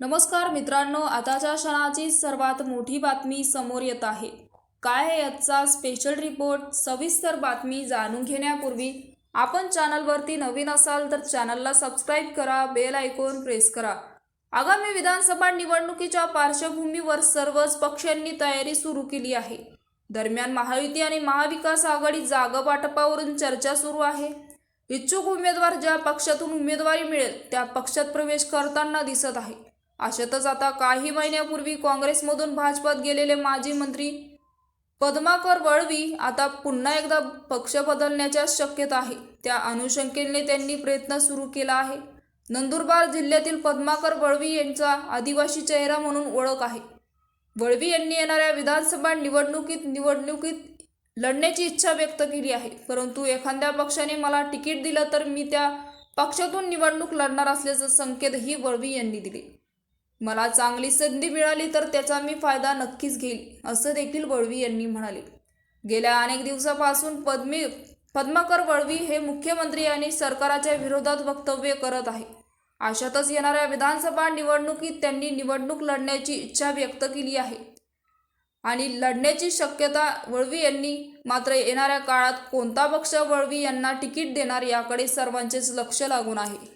नमस्कार मित्रांनो आताच्या क्षणाची सर्वात मोठी बातमी समोर येत आहे. काय आहे आजचा स्पेशल रिपोर्ट सविस्तर बातमी जाणून घेण्यापूर्वी आपण चॅनलवरती नवीन असाल तर चॅनलला सबस्क्राईब करा बेल आयकॉन प्रेस करा. आगामी विधानसभा निवडणुकीच्या पार्श्वभूमीवर सर्वच पक्षांनी तयारी सुरू केली आहे. दरम्यान महायुती आणि महाविकास आघाडी जागा वाटपावरून चर्चा सुरू आहे. इच्छुक उमेदवार ज्या पक्षातून उमेदवारी मिळेल त्या पक्षात प्रवेश करताना दिसत आहे. अशातच आता काही महिन्यापूर्वी काँग्रेसमधून भाजपात गेलेले माजी मंत्री पद्माकर वळवी आता पुन्हा एकदा पक्ष बदलण्याच्या शक्यता आहे. त्या अनुशंकेने त्यांनी प्रयत्न सुरू केला आहे. नंदुरबार जिल्ह्यातील पद्माकर वळवी यांचा आदिवासी चेहरा म्हणून ओळख आहे. वळवी यांनी येणाऱ्या विधानसभा निवडणुकीत निवडणुकीत लढण्याची इच्छा व्यक्त केली आहे. परंतु एखाद्या पक्षाने मला तिकीट दिलं तर मी त्या पक्षातून निवडणूक लढणार असल्याचं संकेतही वळवी यांनी दिले. मला चांगली संधी मिळाली तर त्याचा मी फायदा नक्कीच घेईल असं देखील वळवी यांनी म्हणाले. गेल्या अनेक दिवसापासून पद्मी पद्माकर वळवी हे मुख्यमंत्री आणि सरकाराच्या विरोधात वक्तव्य करत आहे. अशातच येणाऱ्या विधानसभा निवडणुकीत त्यांनी निवडणूक लढण्याची इच्छा व्यक्त केली आहे. आणि लढण्याची शक्यता वळवी यांनी मात्र येणाऱ्या काळात कोणता पक्ष वळवी यांना तिकीट देणार याकडे सर्वांचेच लक्ष लागून आहे.